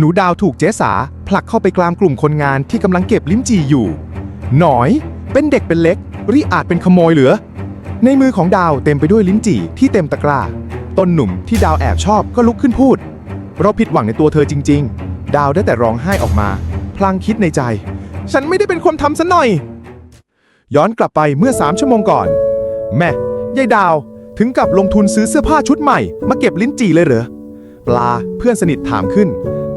หนูดาวถูกเจ๊สาผลักเข้าไปกลางกลุ่มคนงานที่กำลังเก็บลิ้นจี่อยู่ หนอย เป็นเด็กเป็นเล็กริอาจเป็นขโมยเหลือ ในมือของดาวเต็มไปด้วยลิ้นจี่ที่เต็มตะกร้า ต้นหนุ่มที่ดาวแอบชอบก็ลุกขึ้นพูด เราผิดหวังในตัวเธอจริง ๆ ดาวได้แต่ร้องไห้ออกมา พลางคิดในใจ ฉันไม่ได้เป็นคนทำซะหน่อย ย้อนกลับไปเมื่อสามชั่วโมงก่อน แม่ยายดาวถึงกับลงทุนซื้อเสื้อผ้าชุดใหม่ มาเก็บลิ้นจี่เลยเหรอ ปลาเพื่อนสนิทถามขึ้น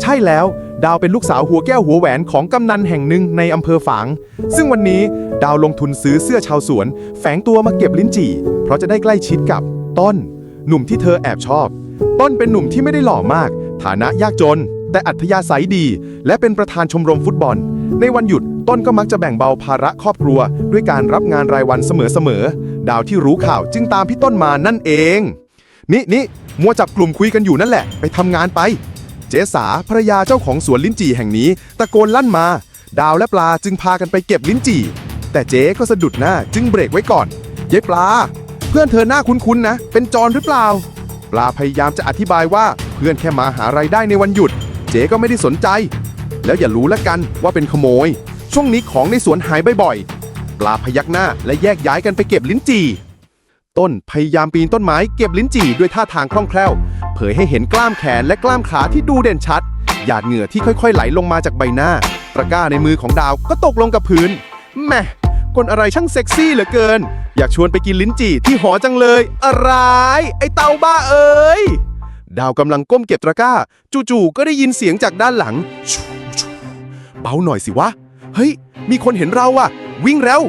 ใช่แล้ว ดาวเป็นลูกสาวหัวแก้วหัวแหวนของกำนันแห่งหนึ่งในอำเภอฝาง ซึ่งวันนี้ดาวลงทุนซื้อเสื้อชาวสวน แฝงตัวมาเก็บลิ้นจี่ เพราะจะได้ใกล้ชิดกับ ต้น หนุ่มที่เธอแอบชอบ ต้นเป็นหนุ่มที่ไม่ได้หล่อมาก ฐานะยากจน แต่อัธยาศัยดี และเป็นประธานชมรมฟุตบอล ในวันหยุดต้นก็มักจะแบ่งเบาภาระครอบครัว ด้วยการรับงานรายวันเสมอๆดาวที่รู้ข่าวจึงตามพี่ต้นมานั่นเอง นี่นี่มัวจับกลุ่มคุยกันอยู่นั่นแหละ ไปทำงานไป เจ๊สาภรรยาเจ้าของสวนลิ้นจี่แห่งนี้ ตะโกนลั่นมา ดาวและปลาจึงพากันไปเก็บลิ้นจี่ แต่เจ๊ก็สะดุดหน้าจึงเบรกไว้ก่อนเย้ปลา เพื่อนเธอหน้าคุ้นๆนะ เป็นจรหรือเปล่า ปลาพยายามจะอธิบายว่าเพื่อนแค่มาหารายได้ในวันหยุด เจ๊ก็ไม่ได้สนใจ แล้วอย่ารู้ละกันว่าเป็นขโมย ช่วงนี้ของในสวนหายบ่อยๆปลาพยักหน้าและแยกย้ายกันไปเก็บลิ้นจี่ ต้นพยายามปีนต้นไม้เก็บลิ้นจี่ด้วยท่าทางคล่องแคล่ว เผยให้เห็นกล้ามแขนและกล้ามขาที่ดูเด่นชัด หยาดเหงื่อที่ค่อยๆ ไหลลงมาจากใบหน้า ตะกร้าในมือของดาวก็ตกลงกับพื้นแม่คนอะไรช่างเซ็กซี่เหลือเกิน อยากชวนไปกินลิ้นจี่ที่หอจังเลย อะไร ไอเตาบ้าเอ้ยดาวกำลังก้มเก็บตะกร้า จู่ๆก็ได้ยินเสียงจากด้านหลังเบาหน่อยสิวะ เฮ้ย มีคนเห็นเราอะวิ่งเร็ว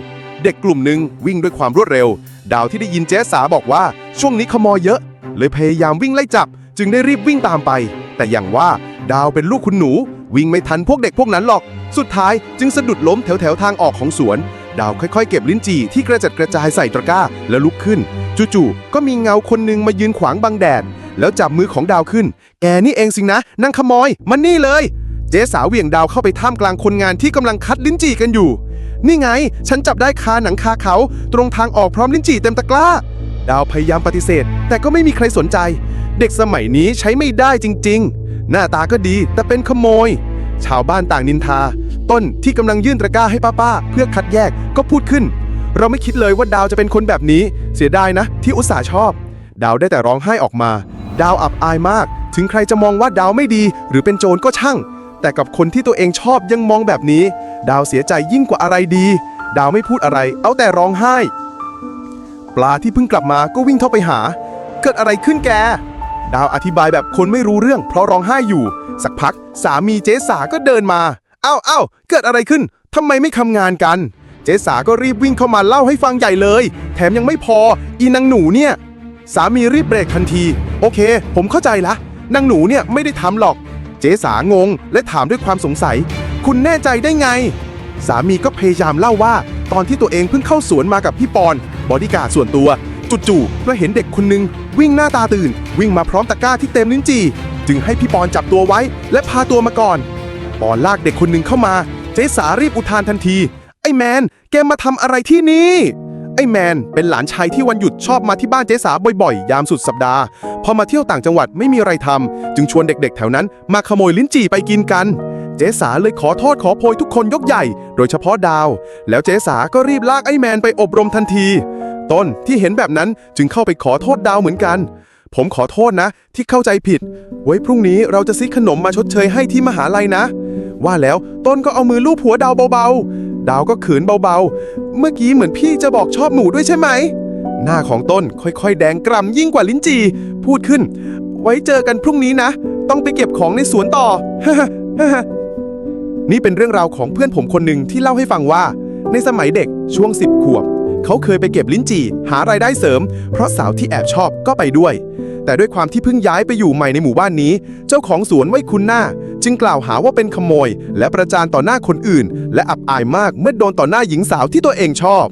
เด็กกลุ่มหนึ่งวิ่งด้วยความรวดเร็ว ดาวที่ได้ยินเจ๊สาบอกว่า ช่วงนี้ขโมยเยอะ เลยพยายามวิ่งไล่จับ จึงได้รีบวิ่งตามไป แต่อย่างว่าดาวเป็นลูกคุณหนู วิ่งไม่ทันพวกเด็กพวกนั้นหรอก สุดท้ายจึงสะดุดล้มแถวแถวทางออกของสวน ดาวค่อยๆ เก็บลิ้นจี่ที่กระจัดกระจายใส่ตะกร้าแล้วลุกขึ้น จู่ๆก็มีเงาคนหนึ่งมายืนขวางบังแดดแล้วจับมือของดาวขึ้น แกนี่เองสินะนางขโมยมันนี่เลย เจ๊สาวเหวี่ยงดาวเข้าไปท่ามกลางคนงานที่กำลังคัดลิ้นจี่กันอยู่ นี่ไง ฉันจับได้คาหนังคาเขา ตรงทางออกพร้อมลิ้นจี่เต็มตะกร้า ดาวพยายามปฏิเสธ แต่ก็ไม่มีใครสนใจ เด็กสมัยนี้ใช้ไม่ได้จริง ๆ หน้าตาก็ดีแต่เป็นขโมย ชาวบ้านต่างนินทา ต้นที่กำลังยื่นตะกร้าให้ป้าๆเพื่อคัดแยกก็พูดขึ้น เราไม่คิดเลยว่าดาวจะเป็นคนแบบนี้ เสียดายนะ ที่อุตส่าห์ชอบ ดาวได้แต่ร้องไห้ออกมา ดาวอับอายมาก ถึงใครจะมองว่าดาวไม่ดี หรือเป็นโจรก็ช่าง แต่กับคนที่ตัวเองชอบยังมองแบบนี้ ดาวเสียใจยิ่งกว่าอะไรดี ดาวไม่พูดอะไร เอาแต่ร้องไห้ ปลาที่เพิ่งกลับมาก็วิ่งเข้าไปหา เกิดอะไรขึ้นแก ดาวอธิบายแบบคนไม่รู้เรื่อง เพราะร้องไห้อยู่ สักพัก สามีเจ๊สาก็เดินมาเอ้าเอ้าเกิดอะไรขึ้นทำไมไม่ทำงานกัน เจ๊สาก็รีบวิ่งเข้ามาเล่าให้ฟังใหญ่เลย แถมยังไม่พอ อีนางหนูเนี่ย สามีรีบเบรกทันที โอเค ผมเข้าใจละนางหนูเนี่ยไม่ได้ทำหรอก เจ๊สางง และถามด้วยความสงสัย คุณแน่ใจได้ไง สามีก็พยายามเล่าว่า ตอนที่ตัวเองเพิ่งเข้าสวนมากับพี่ปอน บอดี้การ์ดส่วนตัว จู่ๆก็เห็นเด็กคนหนึ่งวิ่งหน้าตาตื่น วิ่งมาพร้อมตะกร้าที่เต็มลิ้นจี่ จึงให้พี่ปอนจับตัวไว้ และพาตัวมาก่อน ปอนลากเด็กคนหนึ่งเข้ามา เจ๊สารีบอุทานทันที ไอ้แมน แกมาทำอะไรที่นี่ ไอ้แมนเป็นหลานชายที่วันหยุดชอบมาที่บ้านเจ๊สาบ่อยๆ ยามสุดสัปดาห์ พอมาเที่ยวต่างจังหวัดไม่มีอะไรทำจึงชวนเด็กๆ แถวนั้นมาขโมยลิ้นจี่ไปกินกัน เจ๊สาเลยขอโทษขอโพยทุกคนยกใหญ่ โดยเฉพาะดาว แล้วเจ๊สาก็รีบลากไอ้แมนไปอบรมทันที ต้นที่เห็นแบบนั้นจึงเข้าไปขอโทษดาวเหมือนกัน ผมขอโทษนะ ที่เข้าใจผิด ไว้พรุ่งนี้เราจะซื้อขนมมาชดเชยให้ที่มหาลัยนะ ว่าแล้วต้นก็เอามือลูบหัวดาวเบาๆ ดาวก็ขืนเบาๆ เมื่อกี้เหมือนพี่จะบอกชอบหนูด้วยใช่ไหม หน้าของต้นค่อยๆ แดงกล่ำยิ่งกว่าลิ้นจีพูดขึ้น ไว้เจอกันพรุ่งนี้นะ ต้องไปเก็บของในสวนต่อ นี่เป็นเรื่องราวของเพื่อนผมคนหนึ่งที่เล่าให้ฟังว่า ในสมัยเด็กช่วง10ขวบเขาเคยไปเก็บลิ้นจี่หารายได้เสริม เพราะสาวที่แอบชอบก็ไปด้วย แต่ด้วยความที่เพิ่งย้ายไปอยู่ใหม่ในหมู่บ้านนี้ เจ้าของสวนไม่คุ้นหน้า จึงกล่าวหาว่าเป็นขโมย และประจานต่อหน้าคนอื่น และอับอายมากเมื่อโดนต่อหน้าหญิงสาวที่ตัวเองชอบ